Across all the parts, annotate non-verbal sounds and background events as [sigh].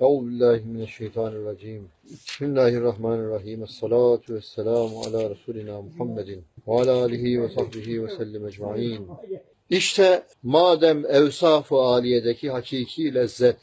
Euzu billahi mineşşeytanirracim. Bismillahirrahmanirrahim. Esselatu vesselamu ala Resulina Muhammedin ve ala alihi ve sahbihi ve sellem ecmaîn. İşte madem evsaf-ı aliyedeki hakiki lezzet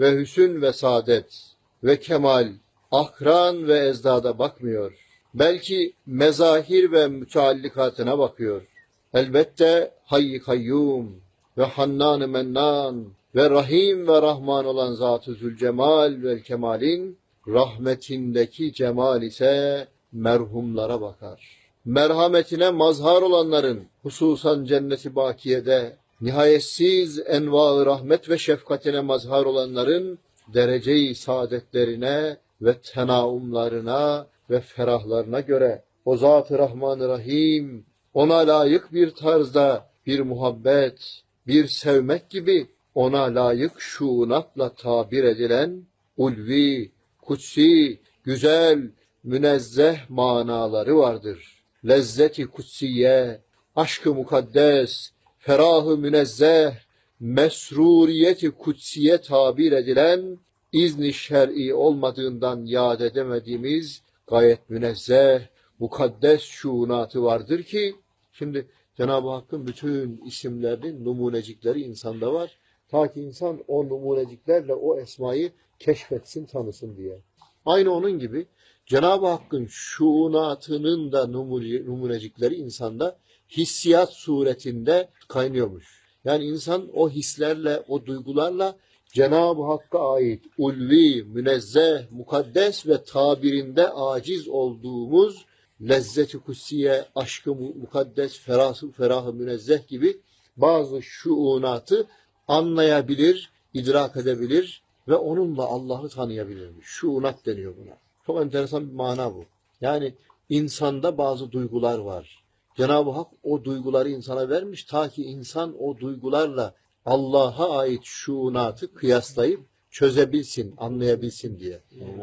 ve hüsün ve saadet ve kemal akran ve ezdada bakmıyor. Belki mezahir ve müteallikatına bakıyor. Elbette hayy kayyum ve hannan mennan ve rahim ve rahman olan Zat-ı Zülcemal ve Kemal'in rahmetindeki cemal ise merhumlara bakar. Merhametine mazhar olanların hususan cenneti bakiyede nihayetsiz enva rahmet ve şefkatine mazhar olanların derece-i saadetlerine ve tenaumlarına ve ferahlarına göre o Zat-ı Rahman-ı Rahim ona layık bir tarzda bir muhabbet, bir sevmek gibi ona layık şuunatla tabir edilen ulvi, kutsi, güzel, münezzeh manaları vardır. Lezzeti kutsiye, aşkı mukaddes, ferahı münezzeh, mesruriyeti kutsiye tabir edilen izni şer'i olmadığından yad edemediğimiz gayet münezzeh, mukaddes şuunatı vardır ki şimdi Cenab-ı Hakk'ın bütün isimlerinin numunecikleri insanda var. Ta ki insan o numuneciklerle o esmayı keşfetsin, tanısın diye. Aynı onun gibi Cenab-ı Hakk'ın şuunatının da numune- numunecikleri insanda hissiyat suretinde kaynıyormuş. Yani insan o hislerle, o duygularla Cenab-ı Hakk'a ait ulvi, münezzeh, mukaddes ve tabirinde aciz olduğumuz lezzeti kutsiye, aşkı mu- mukaddes, ferahı, ferahı münezzeh gibi bazı şuunatı anlayabilir, idrak edebilir ve onunla Allah'ı tanıyabilirmiş. Şuunat deniyor buna. Çok enteresan bir mana bu. Yani insanda bazı duygular var. Cenab-ı Hak o duyguları insana vermiş ta ki insan o duygularla Allah'a ait şuunatı kıyaslayıp çözebilsin, anlayabilsin diye.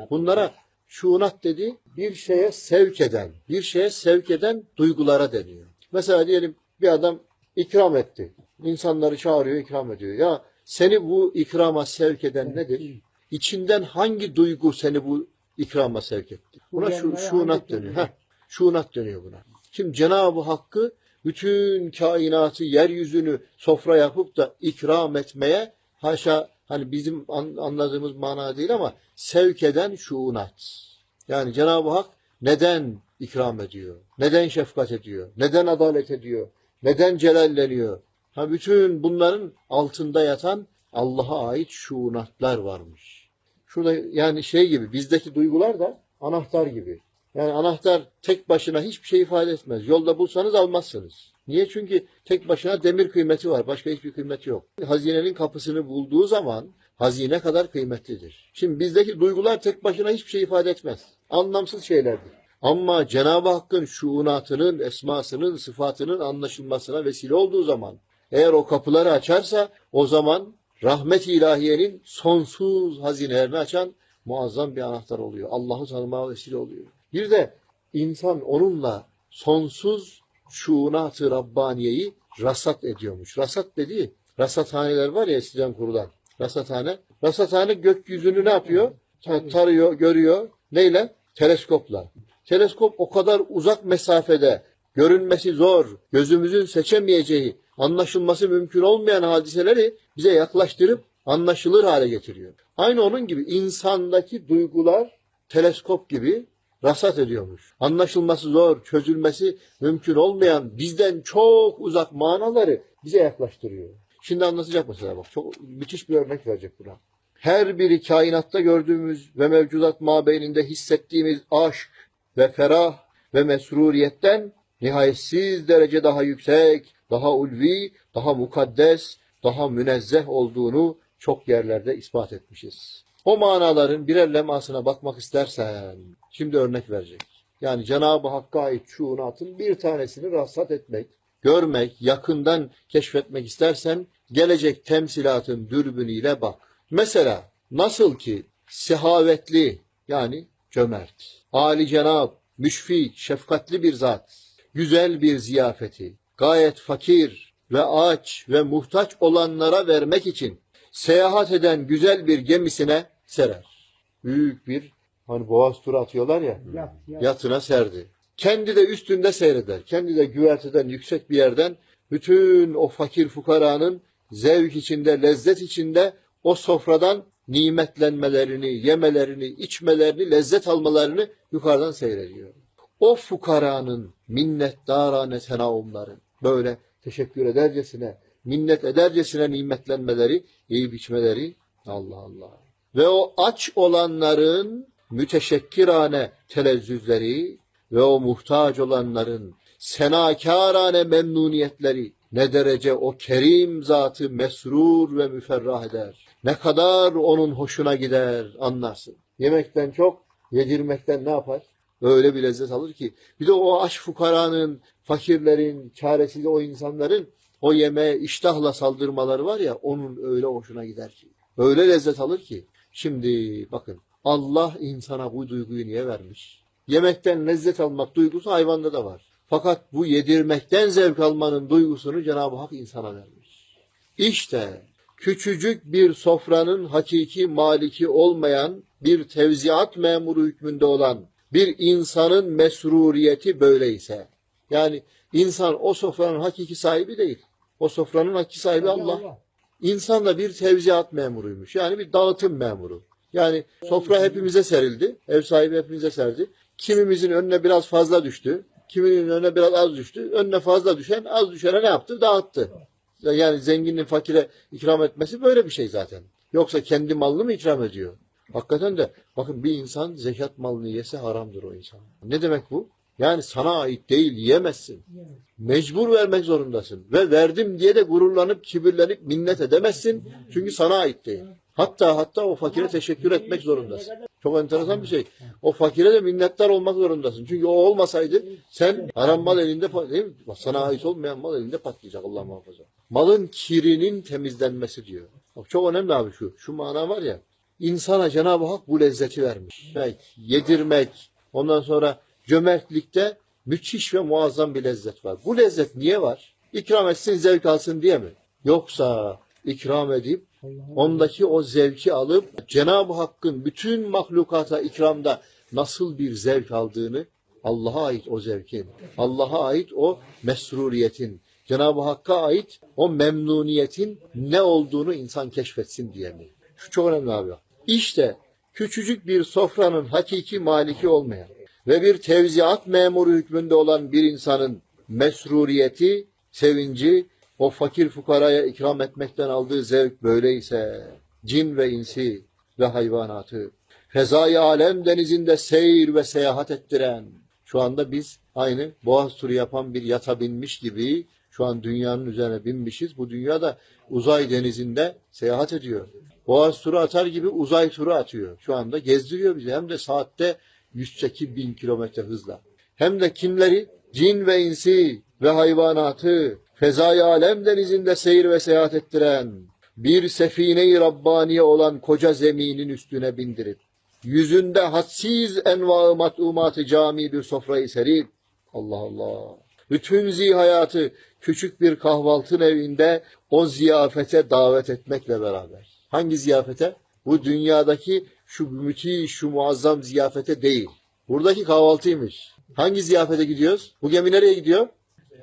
Bunlara şuunat dedi bir şeye sevk eden, bir şeye sevk eden duygulara deniyor. Mesela diyelim bir adam ikram etti. İnsanları çağırıyor, ikram ediyor. Ya seni bu ikrama sevk eden nedir? İçinden hangi duygu seni bu ikrama sevk etti? Buna şu, şuunat deniyor. Heh, şuunat deniyor buna. Şimdi Cenab-ı Hakk'ı bütün kainatı, yeryüzünü sofra yapıp da ikram etmeye haşa hani bizim an- anladığımız mana değil ama sevk eden şuunat. Yani Cenab-ı Hak neden ikram ediyor? Neden şefkat ediyor? Neden adalet ediyor? Neden celalleniyor? Ha bütün bunların altında yatan Allah'a ait şuunatlar varmış. Şurada yani şey gibi bizdeki duygular da anahtar gibi. Yani anahtar tek başına hiçbir şey ifade etmez. Yolda bulsanız almazsınız. Niye? Çünkü tek başına demir kıymeti var. Başka hiçbir kıymeti yok. Hazinenin kapısını bulduğu zaman hazine kadar kıymetlidir. Şimdi bizdeki duygular tek başına hiçbir şey ifade etmez. Anlamsız şeylerdir. Ama Cenab-ı Hakk'ın şuunatının, esmasının, sıfatının anlaşılmasına vesile olduğu zaman eğer o kapıları açarsa o zaman rahmet-i ilahiyenin sonsuz hazinelerini açan muazzam bir anahtar oluyor. Allah'ı tanımaya vesile oluyor. Bir de insan onunla sonsuz şuunat-ı Rabbaniye'yi rasat ediyormuş. Rasat dediği, rasathaneler var ya eskiden kurulan. Rasathane. Rasathane gökyüzünü ne yapıyor? Ta- Tarıyor, görüyor. Neyle? Teleskopla. Teleskop o kadar uzak mesafede, görünmesi zor, gözümüzün seçemeyeceği, anlaşılması mümkün olmayan hadiseleri bize yaklaştırıp anlaşılır hale getiriyor. Aynı onun gibi insandaki duygular teleskop gibi rasat ediyormuş. Anlaşılması zor, çözülmesi mümkün olmayan bizden çok uzak manaları bize yaklaştırıyor. Şimdi anlatacak mesela bak. Çok müthiş bir örnek verecek buna. Her biri kainatta gördüğümüz ve mevcudat mabeyninde hissettiğimiz aşk ve ferah ve mesruriyetten nihayetsiz derece daha yüksek, daha ulvi, daha mukaddes, daha münezzeh olduğunu çok yerlerde ispat etmişiz. O manaların birer lemasına bakmak istersen, şimdi örnek verecek. Yani Cenab-ı Hakk'a ait şuunatın bir tanesini rasat etmek, görmek, yakından keşfetmek istersen gelecek temsilatın dürbünüyle bak. Mesela nasıl ki sehavetli yani cömert, âli cenab, müşfik, şefkatli bir zat, güzel bir ziyafeti, gayet fakir ve aç ve muhtaç olanlara vermek için seyahat eden güzel bir gemisine serer. Büyük bir hani boğaz turu atıyorlar ya Yat, yat. yatına serdi. Kendi de üstünde seyreder. Kendi de güverteden yüksek bir yerden bütün o fakir fukaranın zevk içinde, lezzet içinde o sofradan nimetlenmelerini, yemelerini, içmelerini, lezzet almalarını yukarıdan seyrediyor. O fukaranın minnettarane tenaumları, böyle teşekkür edercesine, minnet edercesine nimetlenmeleri, yiyip içmeleri, Allah Allah. Ve o aç olanların müteşekkirane telezzüzleri ve o muhtaç olanların senakârane memnuniyetleri ne derece o kerim zatı mesrur ve müferrah eder. Ne kadar onun hoşuna gider anlarsın. Yemekten çok yedirmekten ne yapar? Öyle bir lezzet alır ki. Bir de o aç fukaranın, fakirlerin, çaresiz o insanların o yemeğe iştahla saldırmaları var ya onun öyle hoşuna gider ki. Öyle lezzet alır ki. Şimdi bakın Allah insana bu duyguyu niye vermiş? Yemekten lezzet almak duygusu hayvanda da var. Fakat bu yedirmekten zevk almanın duygusunu Cenab-ı Hak insana vermiş. İşte küçücük bir sofranın hakiki maliki olmayan bir tevziat memuru hükmünde olan bir insanın mesruriyeti böyleyse. Yani insan o sofranın hakiki sahibi değil. O sofranın hakiki sahibi Allah. İnsan da bir tevziat memuruymuş. Yani bir dağıtım memuru. Yani sofra hepimize serildi. Ev sahibi hepimize serdi. Kimimizin önüne biraz fazla düştü. Kiminin önüne biraz az düştü. Önüne fazla düşen az düşene ne yaptı? Dağıttı. Yani zenginin fakire ikram etmesi böyle bir şey zaten. Yoksa kendi malını mı ikram ediyor? Hakikaten de bakın bir insan zekat malını yese haramdır o insan. Ne demek bu? Yani sana ait değil yiyemezsin. Mecbur vermek zorundasın. Ve verdim diye de gururlanıp kibirlenip minnet edemezsin. Çünkü sana ait değil. Hatta hatta o fakire teşekkür etmek zorundasın. Çok enteresan bir şey. O fakire de minnettar olmak zorundasın. Çünkü o olmasaydı sen haram mal elinde değil mi? Sana ait olmayan mal elinde patlayacak Allah muhafaza. Malın kirinin temizlenmesi diyor. Bak çok önemli abi şu. Şu mana var ya. İnsana Cenab-ı Hak bu lezzeti vermiş. Yedirmek, ondan sonra cömertlikte müthiş ve muazzam bir lezzet var. Bu lezzet niye var? İkram etsin, zevk alsın diye mi? Yoksa ikram edip ondaki o zevki alıp Cenab-ı Hakk'ın bütün mahlukata ikramda nasıl bir zevk aldığını Allah'a ait o zevkin, Allah'a ait o mesruriyetin, Cenab-ı Hakk'a ait o memnuniyetin ne olduğunu insan keşfetsin diye mi? Şu çok önemli abi. İşte küçücük bir sofranın hakiki maliki olmayan ve bir tevziat memuru hükmünde olan bir insanın mesruriyeti, sevinci, o fakir fukaraya ikram etmekten aldığı zevk böyleyse, cin ve insi ve hayvanatı, fezai alem denizinde seyir ve seyahat ettiren, şu anda biz aynı boğaz turu yapan bir yata binmiş gibi şu an dünyanın üzerine binmişiz. Bu dünya da uzay denizinde seyahat ediyor. Boğaz turu atar gibi uzay turu atıyor. Şu anda gezdiriyor bizi. Hem de saatte 108 bin kilometre hızla. Hem de kimleri? Cin ve insi ve hayvanatı fezai alem denizinde seyir ve seyahat ettiren bir sefine-i Rabbaniye olan koca zeminin üstüne bindirip yüzünde hadsiz enva-ı mat'umatı cami bir sofrayı serip Allah Allah bütün zihayatı küçük bir kahvaltı evinde o ziyafete davet etmekle beraber. Hangi ziyafete? Bu dünyadaki şu müthiş, şu muazzam ziyafete değil. Buradaki kahvaltıymış. Hangi ziyafete gidiyoruz? Bu gemi nereye gidiyor?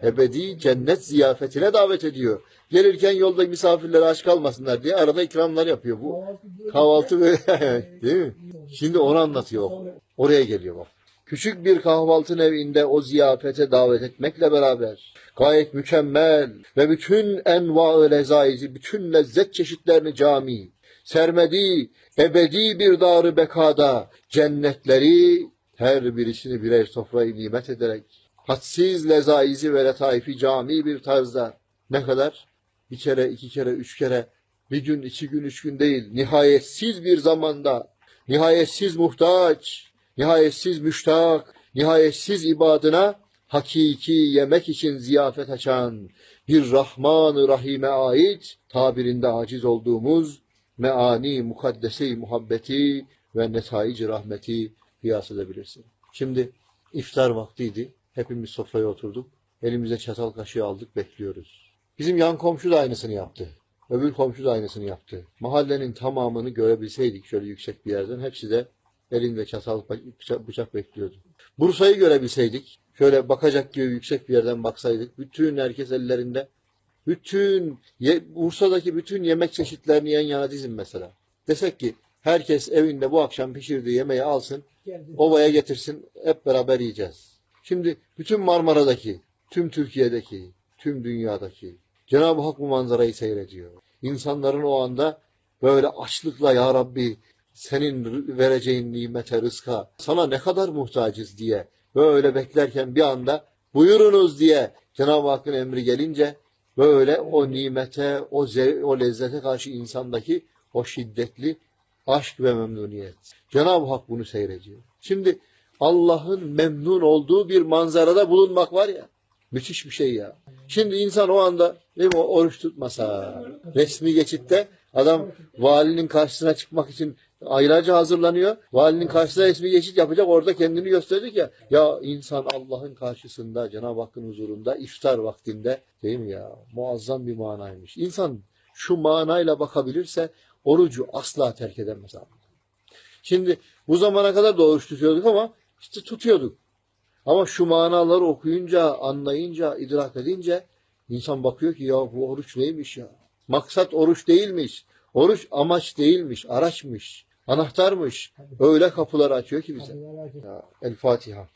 Ebedi cennet ziyafetine davet ediyor. Gelirken yolda misafirlere aç kalmasınlar diye arada ikramlar yapıyor. Bu kahvaltı böyle [laughs] değil mi? Şimdi onu anlatıyor. Oraya geliyor bak. Küçük bir kahvaltı evinde o ziyafete davet etmekle beraber gayet mükemmel ve bütün enva-ı lezaizi, bütün lezzet çeşitlerini cami, sermedi, ebedi bir darı bekada cennetleri her birisini birer sofrayı nimet ederek hadsiz lezaizi ve letaifi cami bir tarzda ne kadar? Bir kere, iki kere, üç kere, bir gün, iki gün, üç gün değil, nihayetsiz bir zamanda, nihayetsiz muhtaç, nihayetsiz müştak, nihayetsiz ibadına hakiki yemek için ziyafet açan bir Rahman-ı Rahim'e ait tabirinde aciz olduğumuz meani mukaddese muhabbeti ve netaici rahmeti kıyas edebilirsin. Şimdi iftar vaktiydi. Hepimiz sofraya oturduk. Elimize çatal kaşığı aldık bekliyoruz. Bizim yan komşu da aynısını yaptı. Öbür komşu da aynısını yaptı. Mahallenin tamamını görebilseydik şöyle yüksek bir yerden hepsi de elinde çatal bıçak, bekliyordu. Bursa'yı görebilseydik şöyle bakacak gibi yüksek bir yerden baksaydık bütün herkes ellerinde bütün ye- Bursa'daki bütün yemek çeşitlerini yan yana dizin mesela. Desek ki herkes evinde bu akşam pişirdiği yemeği alsın ovaya getirsin hep beraber yiyeceğiz. Şimdi bütün Marmara'daki, tüm Türkiye'deki, tüm dünyadaki Cenab-ı Hak bu manzarayı seyrediyor. İnsanların o anda böyle açlıkla ya Rabbi senin vereceğin nimete, rızka sana ne kadar muhtacız diye böyle beklerken bir anda buyurunuz diye Cenab-ı Hakk'ın emri gelince böyle o nimete, o, ze- o lezzete karşı insandaki o şiddetli aşk ve memnuniyet. Cenab-ı Hak bunu seyrediyor. Şimdi Allah'ın memnun olduğu bir manzarada bulunmak var ya, müthiş bir şey ya. Şimdi insan o anda değil mi, oruç tutmasa, resmi geçitte adam valinin karşısına çıkmak için aylarca hazırlanıyor. Valinin karşısına resmi geçit yapacak, orada kendini gösterdik ya. Ya insan Allah'ın karşısında, Cenab-ı Hakk'ın huzurunda, iftar vaktinde değil mi ya? Muazzam bir manaymış. İnsan şu manayla bakabilirse orucu asla terk edemez abi. Şimdi bu zamana kadar da oruç tutuyorduk ama işte tutuyorduk. Ama şu manaları okuyunca, anlayınca, idrak edince insan bakıyor ki ya bu oruç neymiş ya? Maksat oruç değilmiş. Oruç amaç değilmiş, araçmış, anahtarmış. Öyle kapılar açıyor ki bize. Ya, El Fatiha.